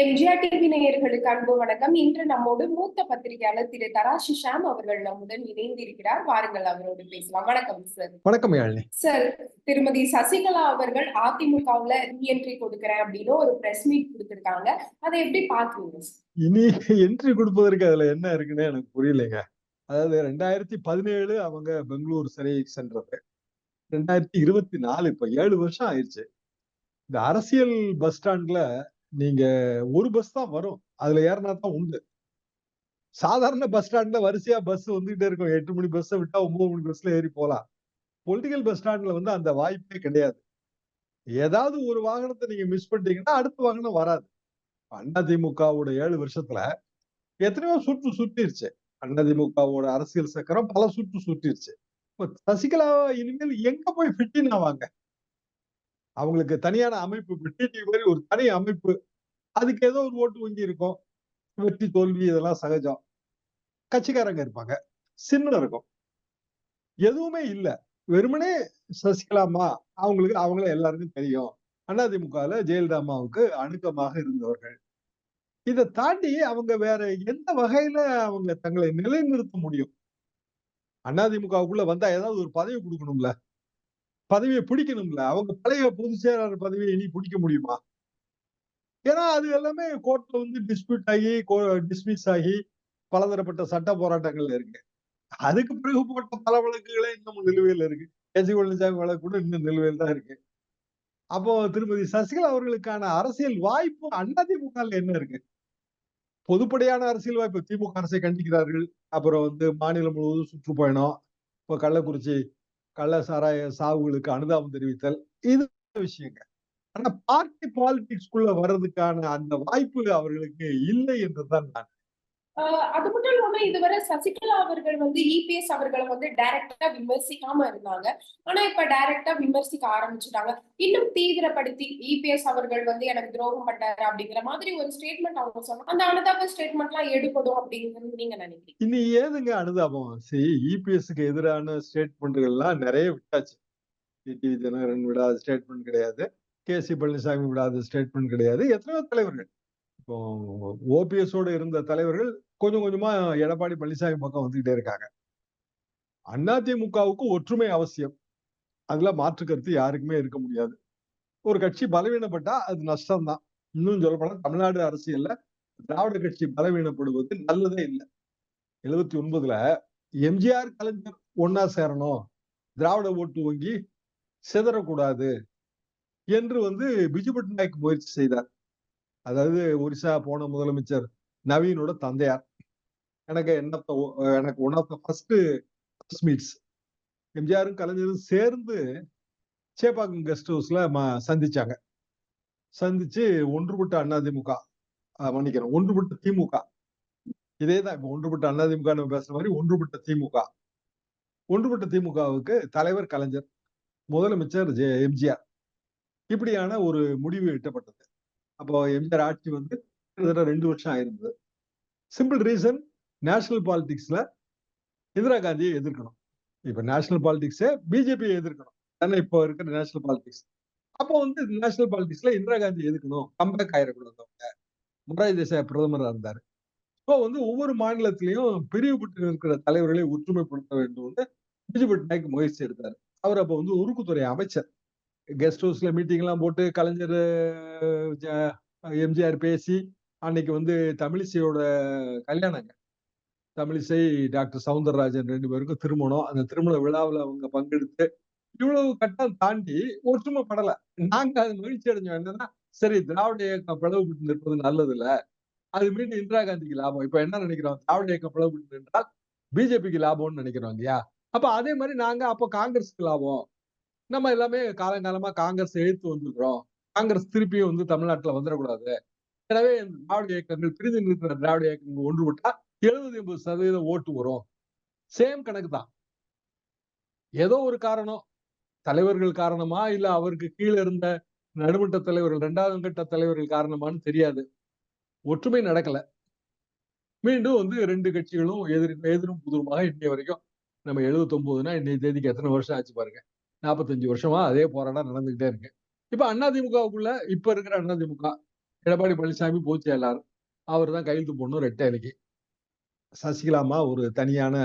MGR TV நேயர்களுக்கு அன்பு வணக்கம். இன்று நம்மோடு மூத்த பத்திரிகையாளர் திரு தராஷி ஷாம் அவர்கள் நம்முடன் இணைந்திருக்கிறார். வாருங்கள் அவரோடு பேசலாம். வணக்கம் சார் வணக்கம் சார் திருமதி சசிகலா அவர்கள் அதிமுகவுல ரீஎன்ட்ரி கொடுக்கறேன் அப்படின்னு ஒரு பிரஸ் மீட் கொடுத்திருக்காங்க. அதை எப்படி பாக்குறீங்க? இனி என்ட்ரி கொடுப்பதற்கு அதுல என்ன இருக்குன்னு எனக்கு புரியலைங்க. அதாவது ரெண்டாயிரத்தி பதினேழு அவங்க பெங்களூர் சிறை சென்றது. ரெண்டாயிரத்தி இருபத்தி நாலு இப்ப ஏழு வருஷம் ஆயிடுச்சு. இந்த அரசியல் பஸ் ஸ்டாண்ட்ல நீங்க ஒரு பஸ் தான் வரும். அதுல ஏறினா தான் உண்டு. சாதாரண பஸ் ஸ்டாண்ட்ல வரிசையா பஸ் வந்துகிட்டே இருக்கும். எட்டு மணி பஸ்ஸை விட்டா ஒன்பது மணி பஸ்ல ஏறி போலாம். பொலிட்டிக்கல் பஸ் ஸ்டாண்ட்ல வந்து அந்த வாய்ப்பே கிடையாது. ஏதாவது ஒரு வாகனத்தை நீங்க மிஸ் பண்ணிட்டீங்கன்னா அடுத்த வாகனம் வராது. அதிமுகவோட ஏழு வருஷத்துல எத்தனையோ சுற்று சுற்றிருச்சு அதிமுகவோட அரசியல் சக்கரம் பல சுற்று சுற்றிருச்சு இப்ப சசிகலா இனிமேல் எங்க போய் ஃபிட்டின் ஆவாங்க? அவங்களுக்கு தனியான அமைப்பு இப்ப டிடி மாதிரி ஒரு தனி அமைப்பு. அதுக்கு ஏதோ ஒரு ஓட்டு வங்கி இருக்கும். வெற்றி தோல்வி இதெல்லாம் சகஜம். கட்சிக்காரங்க இருப்பாங்க. சின்ன இருக்கும். எதுவுமே இல்லை. வெறுமனே சசிகலாமா அவங்களுக்கு அவங்கள எல்லாருக்கும் தெரியும். அதிமுகவில் ஜெயலலிதா அம்மாவுக்கு அணுக்கமாக இருந்தவர்கள். இதை தாண்டி அவங்க வேற எந்த வகையில அவங்க தங்களை நிலைநிறுத்த முடியும்? அதிமுகவுக்குள்ள வந்தா ஏதாவது ஒரு பதவி கொடுக்கணும்ல? பதவியை பிடிக்கணும்ல. அவங்க பழைய பொதுச் செயலாளர் பதவியை இனி பிடிக்க முடியுமா? ஏன்னா அது எல்லாமே கோர்ட்ல வந்து டிஸ்பியூட் ஆகி டிஸ்மிஸ் ஆகி பலதரப்பட்ட சட்ட போராட்டங்கள்ல இருக்கு. அதுக்கு பிறகு போட்ட பல வழக்குகளே இன்னமும் நிலுவையில் இருக்கு. எஸ் பழனிசாமி வழக்கு கூட இன்னும் நிலுவையில் தான் இருக்கு. அப்போ திருமதி சசிகலா அவர்களுக்கான அரசியல் வாய்ப்பு அதிமுக என்ன இருக்கு? பொதுப்படையான அரசியல் வாய்ப்பு திமுக அரசை கண்டிக்கிறார்கள். அப்புறம் வந்து மாநிலம் முழுவதும் சுற்றுப்பயணம். இப்போ கள்ளக்குறிச்சி கள்ள சாராய சாவுகளுக்கு அனுதாபம் தெரிவித்தல் இது விஷயங்க. ஆனா பார்ட்டி பாலிடிக்ஸ்குள்ள வர்றதுக்கான அந்த வாய்ப்பு அவர்களுக்கு இல்லை என்றுதான் நான் அது மட்டும் இல்லாம இதுவரை சசிகலா அவர்கள் வந்து இபிஎஸ் அவர்களை வந்து டைரக்டா விமர்சிக்காம இருந்தாங்க ஆனா இப்ப டைரக்டா விமர்சிக்க ஆரம்பிச்சுட்டாங்க இன்னும் தீவிரப்படுத்தி இபிஎஸ் அவர்கள் வந்து எனக்கு துரோகம் பண்ணாரு அப்படிங்கிற மாதிரி ஒரு ஸ்டேட்மெண்ட் அவங்க சொன்னாங்க அந்த அனுதாப ஸ்டேட்மெண்ட் எல்லாம் எடுபடும் அப்படிங்கிறது நீங்க நினைக்கிறீங்க இனி ஏதுங்க அனுதாபம் சரி இபிஎஸ்க்கு எதிரான ஸ்டேட்மெண்ட்கள்லாம் நிறைய விட்டாச்சு டிடி தினகரன் விடாத ஸ்டேட்மெண்ட் கிடையாது கே சி பழனிசாமி விடாத ஸ்டேட்மெண்ட் கிடையாது எத்தனையோ தலைவர்கள் இப்போ ஓபிஎஸோடு இருந்த தலைவர்கள் கொஞ்சம் கொஞ்சமா எடப்பாடி பழனிசாமி பக்கம் வந்துகிட்டே இருக்காங்க. அதிமுகவுக்கு ஒற்றுமை அவசியம். அதுல மாற்று கருத்து யாருக்குமே இருக்க முடியாது. ஒரு கட்சி பலவீனப்பட்டா அது நஷ்டம்தான். இன்னும் சொல்லப்போனா தமிழ்நாடு அரசியல்ல திராவிட கட்சி பலவீனப்படுவது நல்லதே இல்லை. எழுபத்தி ஒன்பதுல எம்ஜிஆர் கலைஞர் ஒன்னா சேரணும். திராவிட ஓட்டு வங்கி சிதறக்கூடாது என்று வந்து பிஜு பட்நாயக் முயற்சி செய்தார். அதாவது ஒரிசா போன முதலமைச்சர் நவீனோட தந்தையார். எனக்கு என்னத்த எனக்கு one of the first meets எம்ஜிஆரும் கலைஞரும் சேர்ந்து சேப்பாக்கம் கெஸ்ட் ஹவுஸ்ல சந்திச்சாங்க. சந்திச்சு ஒன்றுபட்ட அதிமுக மன்னிக்கிறேன் ஒன்றுபட்ட திமுக. இதே தான் இப்போ ஒன்றுபட்ட அதிமுக நம்ம பேசுற மாதிரி ஒன்றுபட்ட திமுக. ஒன்றுபட்ட திமுகவுக்கு தலைவர் கலைஞர் முதலமைச்சர் ஜெ எம்ஜிஆர். இப்படியான ஒரு முடிவு எட்டப்பட்டது. அப்போ எம்ஜிஆர் ஆட்சி வந்து கிட்டத்தட்ட ரெண்டு வருஷம் ஆயிருந்தது. சிம்பிள் ரீசன் நேஷனல் பாலிடிக்ஸ்ல இந்திரா காந்தியை எதிர்க்கணும். இப்ப நேஷனல் பாலிடிக்ஸே பிஜேபியை எதிர்க்கணும். ஏன்னா இப்போ இருக்கிற நேஷனல் பாலிடிக்ஸ் அப்போ வந்து நேஷனல் பாலிடிக்ஸ்ல இந்திரா காந்தி எதுக்கணும்? கம்பேக் ஆயிடக்கூடாது அவங்க மொராஜி தேசாய் பிரதமராக இருந்தாரு. இப்போ வந்து ஒவ்வொரு மாநிலத்திலையும் பிரிவுபட்டு இருக்கிற தலைவர்களை ஒற்றுமைப்படுத்த வேண்டும்னு பிஜு பட்நாயக் முயற்சி எடுத்தார். அவர் அப்போ வந்து உருக்குத்துறை அமைச்சர். கெஸ்ட் ஹவுஸ்ல மீட்டிங் எல்லாம் போட்டு கலைஞர் எம்ஜிஆர் பேசி அன்னைக்கு வந்து தமிழிசையோட கல்யாணங்க. தமிழிசை டாக்டர் சவுந்தரராஜன் ரெண்டு பேருக்கும் திருமணம். அந்த திருமண விழாவில் அவங்க பங்கெடுத்து இவ்வளவு கட்டம் தாண்டி ஒற்றுமை படலை. நாங்க அது மகிழ்ச்சி அடைஞ்சோம். என்னன்னா சரி திராவிட இயக்கம் பிளவுபட்டு நிற்பது நல்லது இல்ல அது மீண்டும் இந்திரா காந்திக்கு லாபம். இப்ப என்ன நினைக்கிறோம்? திராவிட இயக்கம் பிளவுபட்டு நின்றால் பிஜேபிக்கு லாபம்னு நினைக்கிறோம் இல்லையா? அப்ப அதே மாதிரி நாங்க அப்போ காங்கிரஸுக்கு லாபம். நம்ம எல்லாமே காலங்காலமா காங்கிரஸ் எழுத்து வந்திருக்கிறோம் காங்கிரஸ் திருப்பியும் வந்து தமிழ்நாட்டுல வந்துடக்கூடாது. எனவே திராவிட இயக்கங்கள் பிரிந்து நிற்கிற திராவிட இயக்கங்கள் ஒன்றுபட்டா எழுபது எண்பது சதவீதம் ஓட்டு வரும். சேம் கணக்கு தான் ஏதோ ஒரு காரணம். தலைவர்கள் காரணமா இல்ல அவருக்கு கீழே இருந்த நடுமட்ட தலைவர்கள் இரண்டாவது கட்ட தலைவர்கள் காரணமான்னு தெரியாது. ஒற்றுமை நடக்கல. மீண்டும் வந்து ரெண்டு கட்சிகளும் எதிர் எதிரும் புதிருமாக இன்னைய வரைக்கும் நம்ம எழுபத்தி ஒன்பதுனா இன்னைய தேதிக்கு எத்தனை வருஷம் ஆச்சு பாருங்க. நாற்பத்தஞ்சு வருஷமா அதே போராட்டம் நடந்துகிட்டே இருக்கு. இப்ப அதிமுகவுக்குள்ள இப்ப இருக்கிற அதிமுக எடப்பாடி பழனிசாமி பொதுச் செயலாளர் அவர் தான் கையெழுத்து போடணும் ரெட்டை இலைக்கு சசிகலாமா ஒரு தனியான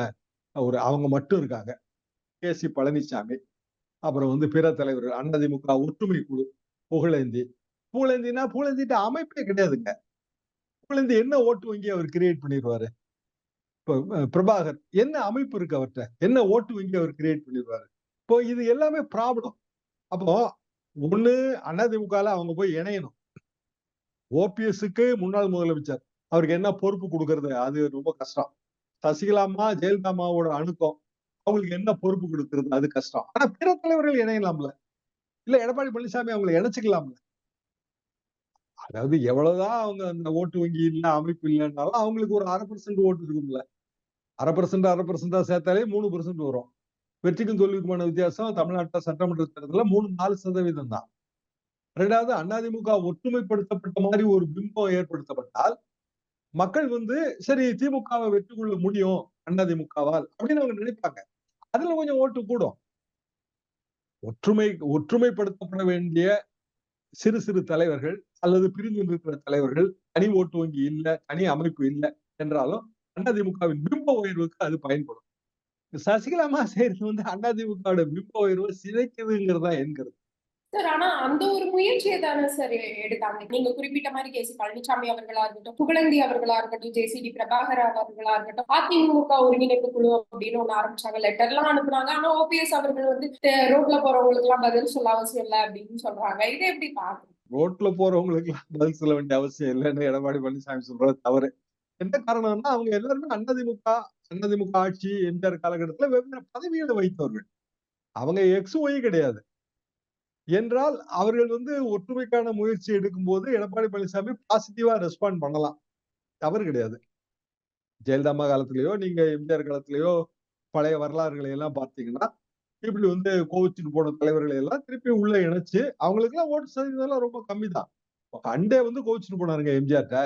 ஒரு அவங்க மட்டும் இருக்காங்க. கே சி பழனிசாமி அப்புறம் வந்து பிற தலைவர்கள் அண்ணதிமுக ஒற்றுமை குழு புகழேந்தி. புகழேந்தினா புகழேந்திட்ட அமைப்பே கிடையாதுங்க. புகழேந்தி என்ன ஓட்டு வங்கி அவர் கிரியேட் பண்ணிடுவாரு இப்போ பிரபாகர் என்ன அமைப்பு இருக்கு அவர்கிட்ட என்ன ஓட்டு வங்கி அவர் கிரியேட் பண்ணிடுவாரு இப்போ இது எல்லாமே ப்ராப்ளம் அப்போ ஒண்ணு அதிமுகல அவங்க போய் இணையணும். ஓபிஎஸ்க்கு முன்னாள் முதலமைச்சர். அவருக்கு என்ன பொறுப்பு கொடுக்கறது? அது ரொம்ப கஷ்டம். சசிகலாமா ஜெயலலிதாமாவோட அணுக்கம் அவங்களுக்கு என்ன பொறுப்பு கொடுக்கறது? அது கஷ்டம். ஆனா பிற தலைவர்கள் இணையலாம்ல. இல்ல எடப்பாடி பழனிசாமி அவங்களை இணைச்சுக்கலாம்ல. அதாவது எவ்வளவுதான் அவங்க அந்த ஓட்டு வங்கி இல்ல அமைப்பு இல்லைன்னாலும் அவங்களுக்கு ஒரு அரை பர்சன்ட் ஓட்டு இருக்கும்ல. அரை பர்சன்ட் அரை பர்சன்டா சேர்த்தாலே மூணு பர்சன்ட் வரும். வெற்றிக்கும் தோல்விக்குமான வித்தியாசம் தமிழ்நாட்டில் சட்டமன்ற தேர்தலில் மூணு நாலு சதவீதம் தான். ரெண்டாவது அதிமுக ஒற்றுமைப்படுத்தப்பட்ட மாதிரி ஒரு பிம்பம் ஏற்படுத்தப்பட்டால் மக்கள் வந்து சரி திமுகவை வெற்றி கொள்ள முடியும் அதிமுகவால் அப்படின்னு அவங்க நினைப்பாங்க. அதுல கொஞ்சம் ஓட்டு கூடும். ஒற்றுமை ஒற்றுமைப்படுத்தப்பட வேண்டிய சிறு சிறு தலைவர்கள் அல்லது பிரிந்து இருக்கிற தலைவர்கள் தனி ஓட்டு வங்கி இல்ல தனி அமைப்பு இல்லை என்றாலும் அதிமுகவின் பிம்ப உயர்வுக்கு அது பயன்படும். சசிகலாமா செய்யறது வந்து அதிமுகவோட பிம்ப உயர்வை சிதைக்குதுங்கிறதா என்கிறது சார் ஆனா அந்த ஒரு முயற்சியை தானே சார் எடுத்தாங்க. நீங்க குறிப்பிட்ட மாதிரி கே. சி. பழனிசாமி அவர்களா இருக்கட்டும் புகழந்தி அவர்களா இருக்கட்டும் ஜே. சிடி பிரபாகர் அவர்களா இருக்கட்டும் அதிமுக ஒருங்கிணைப்பு குழு அப்படின்னு ஒண்ணு ஆரம்பிச்சாங்க. லெட்டர் எல்லாம் அனுப்புனாங்க. ஆனா ஓபிஎஸ் அவர்கள் வந்து ரோட்ல போறவங்களுக்கு எல்லாம் பதில் சொல்ல அவசியம் இல்லை அப்படின்னு சொல்றாங்க. இதை எப்படி பாக்குறீங்க ரோட்ல போறவங்களுக்கு எல்லாம் பதில் சொல்ல வேண்டிய அவசியம் இல்லைன்னு எடப்பாடி பழனிசாமி சொல்றது தவறு. என்ன காரணம்னா அவங்க எல்லாருமே அண்ணதிமுக அண்ணதிமுக ஆட்சி எம்ஜிஆர் காலகட்டத்துல வெவ்வேறு பதவிகளை வைத்தவர்கள். அவங்க எக்ஸ் ஒய் கிடையாது. என்றால் அவர்கள் வந்து ஒற்றுமைக்கான முயற்சி எடுக்கும்போது எடப்பாடி பழனிசாமி பாசிட்டிவா ரெஸ்பாண்ட் பண்ணலாம். தவறு கிடையாது. ஜெயலலிதா காலத்திலேயோ நீங்க எம்ஜிஆர் காலத்திலேயோ பழைய வரலாறுகளை எல்லாம் பார்த்தீங்கன்னா இப்படி வந்து கோவிச்சுட்டு போன தலைவர்களை எல்லாம் திருப்பி உள்ள இணைச்சு அவங்களுக்கு எல்லாம் ஓட்டு சதவீதம் எல்லாம் ரொம்ப கம்மி தான் ஹண்டே வந்து கோவிச்சுட்டு போனாருங்க எம்ஜிஆர்ட்ட.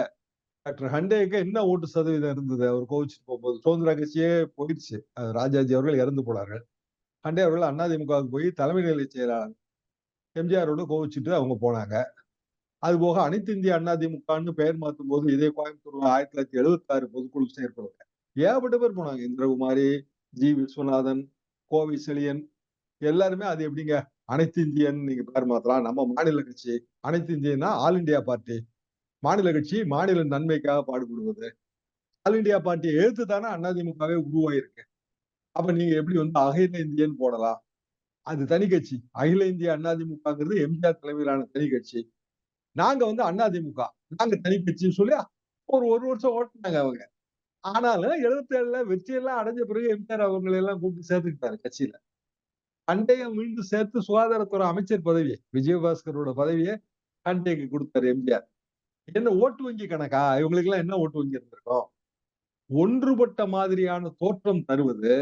டாக்டர் ஹண்டேக்கு என்ன ஓட்டு சதவீதம் இருந்தது? அவர் கோவிச்சுட்டு போகும்போது சுதந்திர கட்சியே போயிடுச்சு. ராஜாஜி அவர்கள் இறந்து போனார்கள். ஹண்டே அவர்கள் அதிமுகவுக்கு போய் தலைமை நிலை செயலாளர் எம்ஜிஆரோட கோவிச்சுட்டு அவங்க போனாங்க. அது போக அனைத்து இந்திய அதிமுகன்னு பெயர் மாற்றும் போது இதே கோயம்புத்தூர் ஆயிரத்தி தொள்ளாயிரத்தி எழுபத்தி ஆறு பொதுக்குழு செயற்படுங்க ஏகப்பட்ட பேர் போனாங்க. இந்திரகுமாரி ஜி. விஸ்வநாதன் கோவை செழியன். எல்லாருமே அது எப்படிங்க? அனைத்து இந்தியன் நீங்க பேர் மாத்தலாம். நம்ம மாநில கட்சி அனைத்து இந்தியன்னா ஆல் இந்தியா பார்ட்டி. மாநில கட்சி மாநில நன்மைக்காக பாடுபடுவது. ஆல் இந்தியா பார்ட்டியை எழுத்து தானே அதிமுகவே உருவாயிருக்கு. அப்ப நீங்க எப்படி வந்து அகில இந்தியன் போடலாம்? அது தனி கட்சி. அகில இந்திய அதிமுகங்கிறது எம்ஜிஆர் தலைமையிலான தனி கட்சி. நாங்க வந்து அதிமுக நாங்க தனி கட்சின்னு சொல்லி ஒரு ஒரு வருஷம் ஓட்டினாங்க அவங்க. ஆனாலும் எழுபத்தேழுல வெற்றியெல்லாம் அடைஞ்ச பிறகு எம்ஜிஆர் அவங்களை எல்லாம் கூப்பிட்டு சேர்த்துக்கிட்டாரு கட்சியில. கண்டையை மீண்டும் சேர்த்து சுகாதாரத்துறை அமைச்சர் பதவியை விஜயபாஸ்கரோட பதவியை அண்டைக்கு கொடுத்தாரு எம்ஜிஆர். என்ன ஓட்டு வங்கி கணக்கா? இவங்களுக்கு எல்லாம் என்ன ஓட்டு வங்கி இருந்திருக்கும்? ஒன்றுபட்ட மாதிரியான தோற்றம் தருவது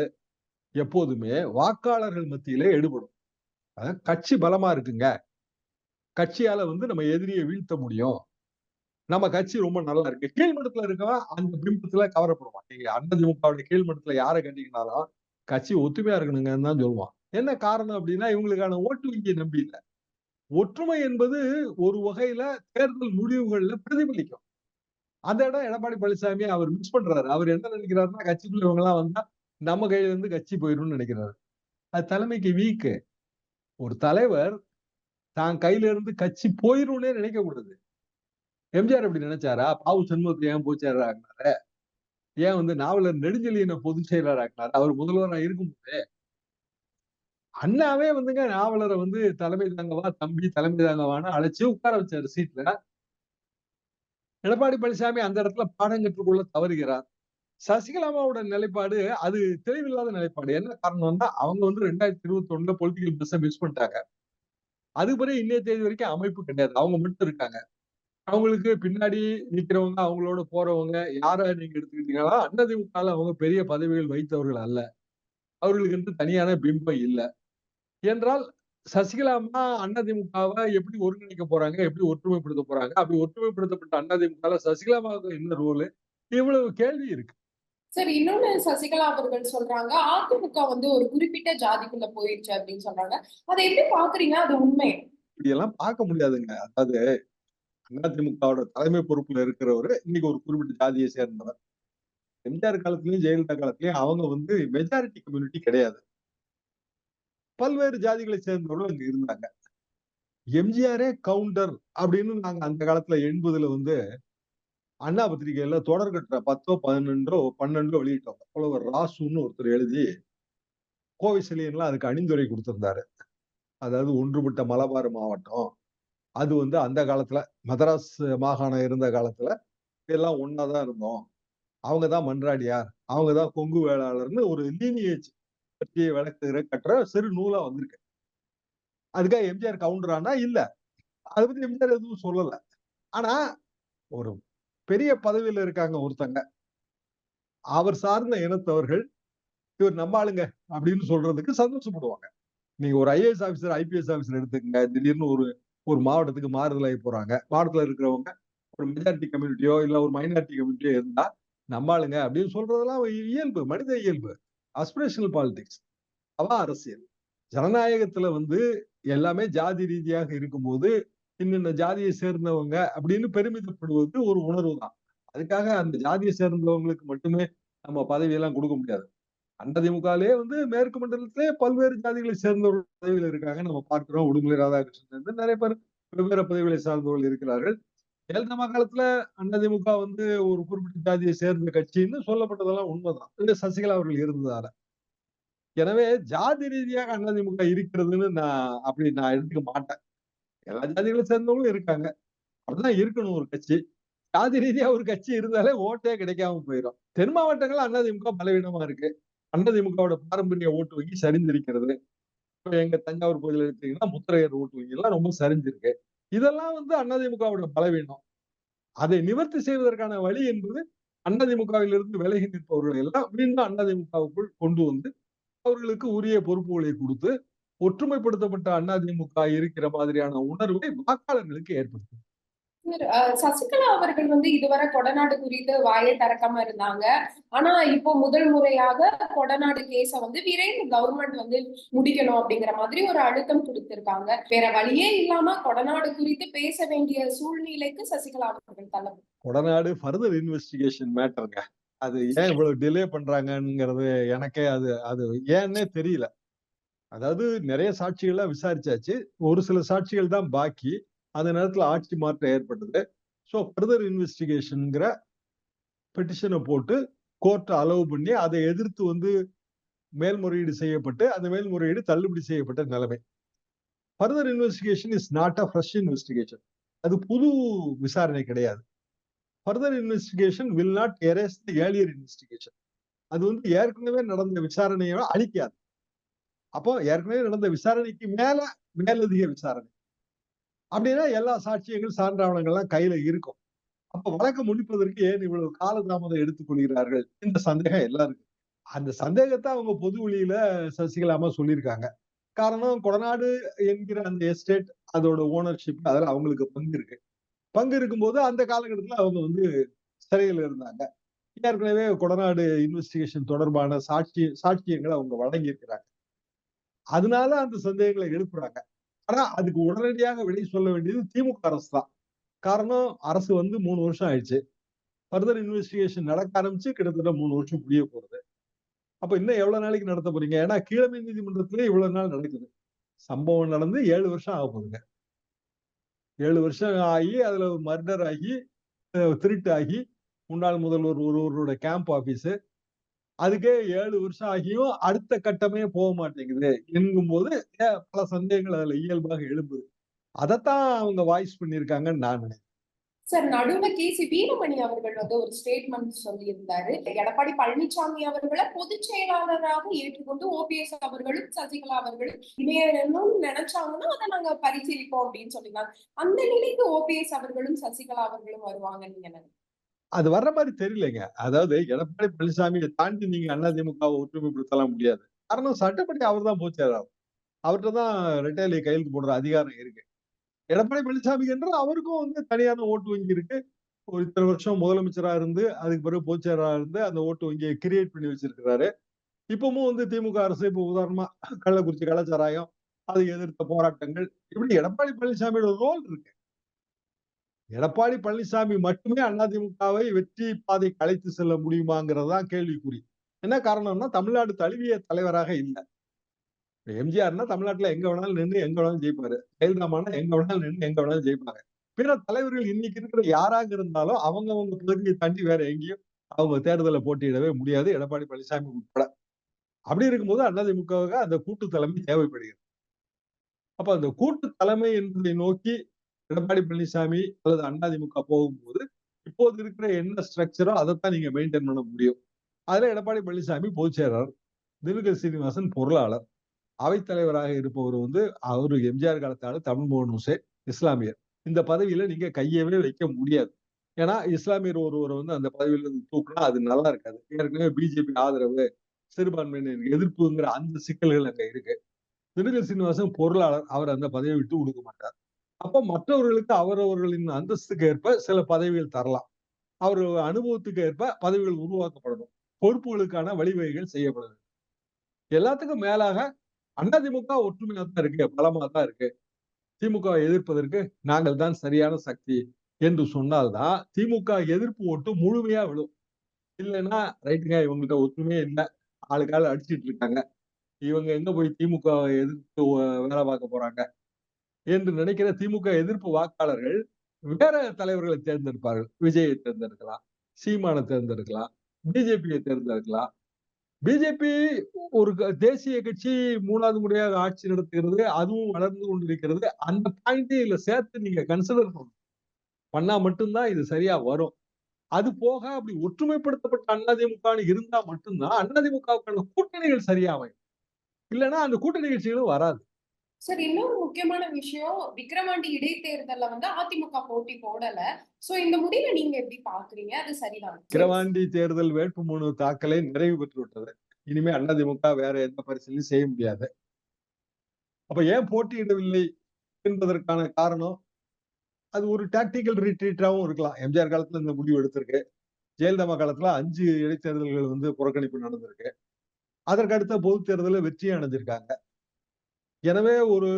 எப்போதுமே வாக்காளர்கள் மத்தியிலே எடுபடும் கட்சி பலமா இருக்குங்க. கட்சியால வந்து நம்ம எதிரியை வீழ்த்த முடியும். நம்ம கட்சி ரொம்ப நல்லா இருக்கு. கீழ்மட்டத்துல இருக்கவன் அந்த பிம்பத்துல கவரப்படுவான். நீங்க அதிமுகவுடைய கீழ்மட்டத்துல யாரை கண்டிக்கினாலும் கட்சி ஒத்துமையா இருக்கணுங்கன்னு தான் சொல்லுவான். என்ன காரணம் அப்படின்னா இவங்களுக்கான ஓட்டு வங்கியை நம்பி இல்லை. ஒற்றுமை என்பது ஒரு வகையில தேர்தல் முடிவுகள்ல பிரதிபலிக்கும். அந்த இடம் எடப்பாடி பழனிசாமி அவர் மிஸ் பண்றாரு. அவர் என்ன நினைக்கிறாருன்னா கட்சிக்குள்ள இவங்க எல்லாம் வந்தா நம்ம கையில இருந்து கட்சி போயிடும்னு நினைக்கிறாரு. அது தலைமைக்கு வீக்கு. ஒரு தலைவர் தான் கையில இருந்து கட்சி போயிரும்னே நினைக்க கூடாது எம்ஜிஆர் அப்படி நினைச்சாரா? பாவு சண்முகத்தை ஏன் பொதுச்செயலர் ஆகினாரு ஏன் வந்து நாவலர் நெடுஞ்செழியனை பொதுச் செயலர் ஆக்கினாரு? அவர் முதல்வரா இருக்கும்போது அண்ணாவே வந்துங்க நாவலரை வந்து தலைமை தாங்கவா தம்பி தலைமை தாங்கவான்னு அழைச்சு உட்கார வச்சாரு சீட்ல. எடப்பாடி பழனிசாமி அந்த இடத்துல பாடம் கற்றுக்கொள்ள தவறுகிறார். சசிகலாமாவோட நிலைப்பாடு அது தெளிவில்லாத நிலைப்பாடு. என்ன காரணம்னா அவங்க வந்து ரெண்டாயிரத்தி இருபத்தி ஒண்ணுல பொலிட்டிக்கல் மிஸ் பண்ணிட்டாங்க. அது இன்னைய தேதி வரைக்கும் அமைப்பு கிடையாது. அவங்க மட்டும் இருக்காங்க. அவங்களுக்கு பின்னாடி நிக்கிறவங்க அவங்களோட போறவங்க யார நீங்க எடுத்துக்கிட்டீங்கன்னா அதிமுகல அவங்க பெரிய பதவிகள் வைத்தவர்கள் அல்ல. அவர்களுக்கு வந்து தனியான பிம்பம் இல்லை. என்றால் சசிகலாமா அண்ணதிமுகவை எப்படி ஒருங்கிணைக்க போறாங்க? எப்படி ஒற்றுமைப்படுத்த போறாங்க? அப்படி ஒற்றுமைப்படுத்தப்பட்ட அதிமுக சசிகலாமாவுக்கு என்ன ரோல் இவ்வளவு கேள்வி இருக்கு. சார் இன்னொன்னு சசிகலா அவர்கள் சொல்றாங்க அதிமுக வந்து ஒரு குறிப்பிட்ட ஜாதிக்குள்ள போயிருச்சு அப்படின்னு சொல்றாங்க. அதை எப்படி பாக்குறீங்க? அது உண்மை. இப்படி எல்லாம் பார்க்க முடியாதுங்க. அதாவது அதிமுகவோட தலைமை பொறுப்புல இருக்கிறவர் இன்னைக்கு ஒரு குறிப்பிட்ட ஜாதியை சேர்ந்தவர். எம்ஜிஆர் காலத்திலயும் ஜெயலலிதா காலத்திலயும் அவங்க வந்து மெஜாரிட்டி கம்யூனிட்டி கிடையாது. பல்வேறு ஜாதிகளை சேர்ந்தவர்கள் அங்க இருந்தாங்க. எம்ஜிஆரே கவுண்டர் அப்படின்னு நாங்க அந்த காலத்துல எண்பதுல வந்து அண்ணா பத்திரிகையில தொடர் கட்டுற பத்தோ பதினொன்றோ பன்னெண்டோ வெளியிட்டோம் புலவர் ராசுன்னு ஒருத்தர் எழுதி கோவை சிலையன்லாம் அதுக்கு அணிந்துரை கொடுத்திருந்தாரு. அதாவது ஒன்றுபட்ட மலபார் மாவட்டம். அது வந்து அந்த காலத்துல மதராஸ் மாகாணம் இருந்த காலத்துல எல்லாம் ஒன்னாதான் இருந்தோம். அவங்க தான் மன்றாடியார். அவங்க தான் கொங்கு வேளாளர்னு ஒரு லீனியேஜ் பற்றிய விளக்குகிற கட்டுற சிறு நூலா வந்திருக்கு. அதுக்காக எம்ஜிஆர் கவுண்டரானா? இல்ல. அதை பத்தி எம்ஜிஆர் எதுவும் சொல்லல. ஆனா ஒரு பெரிய பதவியில இருக்காங்க ஒருத்தங்க. அவர் சார்ந்த இனத்தவர்கள் இவர் நம்ம ஆளுங்க அப்படின்னு சொல்றதுக்கு சந்தோஷப்படுவாங்க. நீங்க ஒரு ஐஏஎஸ் ஆபீசர் ஐபிஎஸ் ஆபீசர் எடுத்துக்கங்க திடீர்னு ஒரு ஒரு மாவட்டத்துக்கு மாறுதலாகி போறாங்க. மாவட்டத்துல இருக்கிறவங்க ஒரு மெஜாரிட்டி கம்யூனிட்டியோ இல்ல ஒரு மைனாரிட்டி கம்யூனிட்டியோ இருந்தா நம்ம ஆளுங்க அப்படின்னு சொல்றதெல்லாம் இயல்பு மனித இயல்பு. அஸ்பிரேஷனல் பாலிடிக்ஸ் அவ அரசியல். ஜனநாயகத்துல வந்து எல்லாமே ஜாதி ரீதியாக இருக்கும்போது இன்னென்ன ஜாதியை சேர்ந்தவங்க அப்படின்னு பெருமிதப்படுவது ஒரு உணர்வு தான் அதுக்காக அந்த ஜாதியை சேர்ந்தவங்களுக்கு மட்டுமே நம்ம பதவியெல்லாம் கொடுக்க முடியாது. அதிமுகலே வந்து மேற்கு மண்டலத்திலே பல்வேறு ஜாதிகளை சேர்ந்தவர்கள் பதவிகள் இருக்காங்க. நம்ம பார்க்கிறோம். உடுமலை ராதாகிருஷ்ணன் இருந்து நிறைய பேர் வெவ்வேறு பதவிகளை சார்ந்தவர்கள் இருக்கிறார்கள். ஜெயலலிதா காலத்துல அதிமுக வந்து ஒரு குறிப்பிட்ட ஜாதியை சேர்ந்த கட்சின்னு சொல்லப்பட்டதெல்லாம் உண்மைதான். சசிகலா அவர்கள் இருந்ததால. எனவே ஜாதி ரீதியாக அதிமுக இருக்கிறதுன்னு நான் அப்படி நான் எடுத்துக்க மாட்டேன். எல்லா ஜாதிகளும் சேர்ந்தவங்களும் இருக்காங்க. அப்படிதான் இருக்கணும் ஒரு கட்சி. ஜாதி ரீதியா ஒரு கட்சி இருந்தாலே ஓட்டே கிடைக்காம போயிடும். தென் மாவட்டங்கள் அதிமுக பலவீனமா இருக்கு. அதிமுகவோட பாரம்பரிய ஓட்டு வங்கி சரிந்திருக்கிறது. இப்ப எங்க தஞ்சாவூர் பகுதியில் எடுத்தீங்கன்னா முத்திரையர் ஓட்டு வங்கி எல்லாம் ரொம்ப சரிஞ்சிருக்கு. இதெல்லாம் வந்து அதிமுகவோட பலவீனம். அதை நிவர்த்தி செய்வதற்கான வழி என்பது அதிமுகவில் இருந்து விலகி நிற்பவர்கள் எல்லாம் மீண்டும் அதிமுகவுக்குள் கொண்டு வந்து அவர்களுக்கு உரிய பொறுப்புகளை கொடுத்து ஒற்றுமைப்படுத்தப்பட்ட அதிமுக இருக்கிற மாதிரியான உணர்வை வாக்காளர்களுக்கு ஏற்படுத்தும். சசிகலா அவர்கள் வந்து இதுவரை கொடநாடு குறித்து வாயை திறக்காம இருந்தாங்க. ஆனா இப்போ முதல் முறையாக கொடநாடு கேஸ வந்து விரைந்து கவர்மெண்ட் வந்து முடிக்கணும் அப்படிங்கிற மாதிரி ஒரு அழுத்தம் கொடுத்திருக்காங்க. வேற வழியே இல்லாம கொடநாடு குறித்து பேச வேண்டிய சூழ்நிலைக்கு சசிகலா அவர்கள் தள்ள கொடநாடு ஃபர்தர் இன்வெஸ்டிகேஷன் மேட்டருங்க அது ஏன் இவ்வளவு டிலே பண்றாங்கங்கிறது எனக்கே அது அது ஏன்னே தெரியல. அதாவது நிறைய சாட்சிகள்லாம் விசாரிச்சாச்சு. ஒரு சில சாட்சிகள் தான் பாக்கி. அந்த நேரத்துல ஆட்சி மாற்றம் ஏற்பட்டது. ஸோ ஃபர்தர் இன்வெஸ்டிகேஷனுங்கிற பெட்டிஷனை போட்டு கோர்ட்டை அலோவ் பண்ணி அதை எதிர்த்து வந்து மேல்முறையீடு செய்யப்பட்டு அந்த மேல்முறையீடு தள்ளுபடி செய்யப்பட்ட நிலைமை. Further investigation is not a fresh investigation அது புது விசாரணை கிடையாது. Further investigation will not erase the earlier investigation அது வந்து ஏற்கனவே நடந்த விசாரணையை அழிக்காது. அப்போ ஏற்கனவே நடந்த விசாரணைக்கு மேல மேலதிக விசாரணை. அப்படின்னா எல்லா சாட்சியங்கள் சான்றாவணங்கள்லாம் கையில இருக்கும். அப்ப வழக்கு முடிப்பதற்கு ஏன் இவ்வளவு காலதாமதம் எடுத்துக்கொள்கிறார்கள் இந்த சந்தேகம் எல்லாருக்கும். அந்த சந்தேகத்தை அவங்க பொது வழியில சசிகலாமா சொல்லியிருக்காங்க. காரணம் கொடநாடு என்கிற அந்த எஸ்டேட் அதோட ஓனர்ஷிப் அதில் அவங்களுக்கு பங்கு இருக்கு. பங்கு இருக்கும்போது அந்த காலகட்டத்தில் அவங்க வந்து சிறையில் இருந்தாங்க. ஏற்கனவே கொடநாடு இன்வெஸ்டிகேஷன் தொடர்பான சாட்சி சாட்சியங்களை அவங்க வழங்கி இருக்கிறாங்க அதனால அந்த சந்தேகங்களை எழுப்புறாங்க. ஆனா அதுக்கு உடனடியாக விடை சொல்ல வேண்டியது திமுக அரசு தான். காரணம் அரசு வந்து மூணு வருஷம் ஆயிடுச்சு. ஃபர்தர் இன்வெஸ்டிகேஷன் நடக்க ஆரம்பிச்சு கிட்டத்தட்ட மூணு வருஷம் முடிய போறது அப்ப இன்னும் எவ்வளவு நாளைக்கு நடத்த போறீங்க? ஏன்னா கீழமை நீதிமன்றத்திலே இவ்வளவு நாள் நடக்குது. சம்பவம் நடந்து ஏழு வருஷம் ஆக போகுதுங்க. ஏழு வருஷம் ஆகி அதுல மர்டர் ஆகி திருட்டு ஆகி முன்னாள் முதல்வர் ஒருவரோட கேம்ப் ஆபீஸ் அதுக்கே ஏழு வருஷம் ஆகியும் அடுத்த கட்டமே போக மாட்டேங்குது என்கும்போது பல சந்தேகங்கள் அதுல இயல்பாக எழும்புது. அதைத்தான் அவங்க வாய்ஸ் பண்ணியிருக்காங்கன்னு நான் நினைக்கிறேன். சார் நடுவுல கே சி வீரமணி அவர்கள் வந்து ஒரு ஸ்டேட்மெண்ட் சொல்லியிருந்தாரு. எடப்பாடி பழனிசாமி அவர்களை பொதுச் செயலாளராக ஏற்றுக்கொண்டு ஓபிஎஸ் அவர்களும் சசிகலா அவர்களும் இணையணும் நினைச்சாங்கன்னா அதை நாங்க பரிசீலிப்போம் அப்படின்னு சொல்லியிருந்தாங்க அந்த நிலைக்கு ஓபிஎஸ் அவர்களும் சசிகலா அவர்களும் வருவாங்க நீங்க நினைக்கிறீங்க? அது வர்ற மாதிரி தெரியலைங்க. அதாவது எடப்பாடி பழனிசாமியை தாண்டி நீங்க அதிமுகவை ஒற்றுமைப்படுத்தலாம் முடியாது. காரணம் சட்டப்படி அவர் தான் போச்சார் அவர்கிட்ட தான் ரெட்டையிலை கையெழுத்து போடுற அதிகாரம் இருக்கு. எடப்பாடி பழனிசாமி என்ற அவருக்கும் வந்து தனியான ஓட்டு வங்கி இருக்கு. ஒரு இத்தனை வருஷம் முதலமைச்சரா இருந்து அதுக்கு பிறகு பொதுச்செயலரா இருந்து அந்த ஓட்டு வங்கியை கிரியேட் பண்ணி வச்சிருக்கிறாரு. இப்பவும் வந்து திமுக அரசு இப்போ உதாரணமா கள்ளக்குறிச்சி கலாச்சாராயம் அதை எதிர்த்த போராட்டங்கள். இப்படி எடப்பாடி பழனிசாமியோட ரோல் இருக்கு. எடப்பாடி பழனிசாமி மட்டுமே அதிமுகவை வெற்றி பாதைக்கு அழைத்து செல்ல முடியுமாங்கிறதான் கேள்விக்குறி. என்ன காரணம்னா தமிழ்நாடு தழுவிய தலைவராக இல்லை. எம்ஜிஆர்னா தமிழ்நாட்டுல எங்க வேணாலும் நின்று எங்க வேணாலும் ஜெயிப்பாரு. ஜெயலலிதாமானா எங்க வேணாலும் நின்று எங்க வேணாலும் ஜெயிப்பாங்க பிற தலைவர்கள் இன்னைக்கு இருக்கிற யாராக இருந்தாலும் அவங்க அவங்க பகுதியை தாண்டி வேற எங்கேயும் அவங்க தேர்தலை போட்டியிடவே முடியாது எடப்பாடி பழனிசாமி உட்பட. அப்படி இருக்கும்போது அதிமுகவுக்கு அந்த கூட்டு தலைமை தேவைப்படுகிறது. அப்ப அந்த கூட்டு தலைமை என்பதை நோக்கி எடப்பாடி பழனிசாமி அல்லது அதிமுக போகும்போது இப்போது இருக்கிற என்ன ஸ்ட்ரக்சரோ அதைத்தான் நீங்க மெயின்டைன் பண்ண முடியும். அதுல எடப்பாடி பழனிசாமி பொதுச் செயலாளர் தினகர் சீனிவாசன் பொருளாளர். அவைத்தலைவராக இருப்பவர் வந்து அவரு எம்ஜிஆர் காலத்தால தமிழ் மோகன் ஹுசேன் இஸ்லாமியர். இந்த பதவியில நீங்க கையவே வைக்க முடியாது. ஏன்னா இஸ்லாமியர் ஒருவரை வந்து அந்த பதவியில இருந்து தூக்குனா அது நல்லா இருக்காது. ஏற்கனவே பிஜேபி ஆதரவு சிறுபான்மையினர் எதிர்ப்புங்கிற அந்த சிக்கல்கள் அங்க இருக்கு. தினகர் சீனிவாசன் பொருளாளர் அவர் அந்த பதவியை விட்டு கொடுக்க மாட்டார். அப்போ மற்றவர்களுக்கு அவரவர்களின் அந்தஸ்துக்கு ஏற்ப சில பதவிகள் தரலாம். அவர் அனுபவத்துக்கு ஏற்ப பதவிகள் உருவாக்கப்படணும். பொறுப்புகளுக்கான வழிவகைகள் செய்யப்படுது எல்லாத்துக்கும் மேலாக அதிமுக ஒற்றுமையா தான் இருக்கு பலமா தான் இருக்கு. திமுக எதிர்ப்பதற்கு நாங்கள் தான் சரியான சக்தி என்று சொன்னால்தான் திமுக எதிர்ப்பு ஓட்டு முழுமையா விழும். இல்லைன்னா ரைட்டுங்க இவங்கள்ட்ட ஒற்றுமையே இல்லை. ஆளுக்காள் அடிச்சிட்டு இருக்காங்க. இவங்க எங்க போய் திமுக எதிர்த்து வேலை பார்க்க போறாங்க? என்று நினைக்கிற திமுக எதிர்ப்பு வாக்காளர்கள் வேற தலைவர்களை தேர்ந்தெடுப்பார்கள். விஜயை தேர்ந்தெடுக்கலாம் சீமானை தேர்ந்தெடுக்கலாம் பிஜேபியை தேர்ந்தெடுக்கலாம். பிஜேபி ஒரு தேசிய கட்சி மூணாவது முறையாக ஆட்சி நடத்துகிறது அதுவும் வளர்ந்து கொண்டிருக்கிறது. அந்த பாயிண்டே இதுல சேர்த்து நீங்க கன்சிடர் பண்ணணும். பண்ணா மட்டும்தான் இது சரியா வரும். அது போக அப்படி ஒற்றுமைப்படுத்தப்பட்ட அதிமுக இருந்தா மட்டும்தான் அதிமுகவுக்கான கூட்டணிகள் சரியா அமையும். இல்லைன்னா அந்த கூட்டணி கட்சிகளும் வராது. சார் இன்னொரு முக்கியமான விஷயம் விக்கிரவாண்டி இடைத்தேர்தல்ல வந்து அதிமுக போட்டி போடல. சோ இந்த முடிவை நீங்க எப்படி பாக்குறீங்க அது சரிதான். விக்ரவாண்டி தேர்தல் வேட்புமனு தாக்கலை நிறைவு பெற்று விட்டது இனிமே அதிமுக வேற எந்த பரிசீலனையும் செய்ய முடியாது. அப்ப ஏன் போட்டியிடவில்லை என்பதற்கான காரணம்? அது ஒரு டாக்டிக்கல் ரிட்ரீட்டாகவும் இருக்கலாம். எம்ஜிஆர் காலத்துல இந்த முடிவு எடுத்திருக்கு. ஜெயலலிதா காலத்துல அஞ்சு இடைத்தேர்தல்கள் வந்து புறக்கணிப்பு நடந்திருக்கு. அதற்கு அடுத்த பொது தேர்தலில் வெற்றியை அடைஞ்சிருக்காங்க. எனவே ஒரு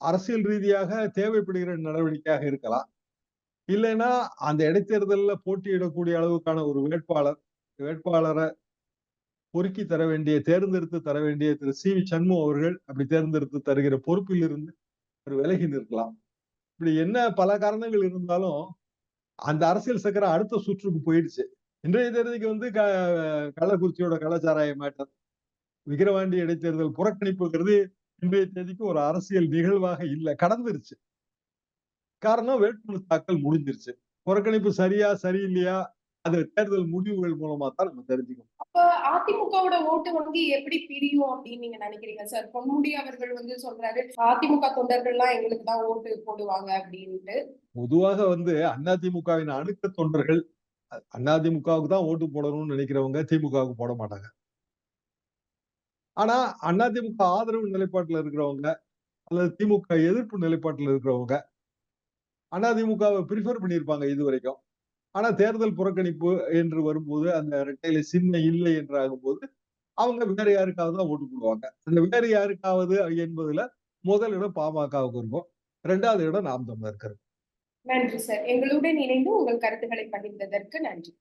அரசியல் ரீதியாக தேவைப்படுகிற நடவடிக்கையாக இருக்கலாம். இல்லைன்னா அந்த இடைத்தேர்தலில் போட்டியிடக்கூடிய அளவுக்கான ஒரு வேட்பாளர் வேட்பாளரை பொறுக்கி தர வேண்டிய தேர்ந்தெடுத்து தர வேண்டிய திரு சி வி சண்முகம் அவர்கள் அப்படி தேர்ந்தெடுத்து தருகிற பொறுப்பில் இருந்து ஒரு விலகி நிற்கலாம். இப்படி என்ன பல காரணங்கள் இருந்தாலும் அந்த அரசியல் சக்கரம் அடுத்த சுற்றுக்கு போயிடுச்சு. இன்றைய தேதிக்கு வந்து க கள்ளக்குறிச்சியோட கலாச்சாராய மேட்டர் விக்கிரவாண்டி இடைத்தேர்தல் புறக்கணிப்புங்கிறது இன்றைய தேதிக்கு ஒரு அரசியல் நிகழ்வாக இல்லை. கடந்துருச்சு. காரணம் வேட்புமனு தாக்கல் முடிஞ்சிருச்சு. புறக்கணிப்பு சரியா சரியில்லையா? அது தேர்தல் முடிவுகள் மூலமா தான் நம்ம தெரிஞ்சுக்கணும். அப்ப அதிமுகவோட ஓட்டு வங்கி எப்படி பிரியும் அப்படின்னு நீங்க நினைக்கிறீங்க? சார் பொன்முடி அவர்கள் வந்து சொல்றாரு அதிமுக தொண்டர்கள்லாம் எங்களுக்கு தான் ஓட்டு போடுவாங்க அப்படின்ட்டு. பொதுவாக வந்து அதிமுகவின் அணுக்க தொண்டர்கள் அதிமுகவுக்கு தான் ஓட்டு போடணும்னு நினைக்கிறவங்க திமுகவுக்கு போட மாட்டாங்க. ஆனா அதிமுக ஆதரவு நிலைப்பாட்டுல இருக்கிறவங்க அல்லது திமுக எதிர்ப்பு நிலைப்பாட்டுல இருக்கிறவங்க அதிமுகவை ப்ரிஃபர் பண்ணியிருப்பாங்க இது வரைக்கும் ஆனா தேர்தல் புறக்கணிப்பு என்று வரும்போது அந்த இரட்டையில சின்ன இல்லை என்று ஆகும்போது அவங்க வேற யாருக்காவது தான் ஓட்டு போடுவாங்க. அந்த வேற யாருக்காவது என்பதுல முதல் இடம் பாமகவுக்கு இருக்கும். ரெண்டாவது இடம் நாம் தமிழர் நன்றி சார். எங்களுடன் இணைந்து உங்கள் கருத்துக்களை பகிர்ந்ததற்கு நன்றி.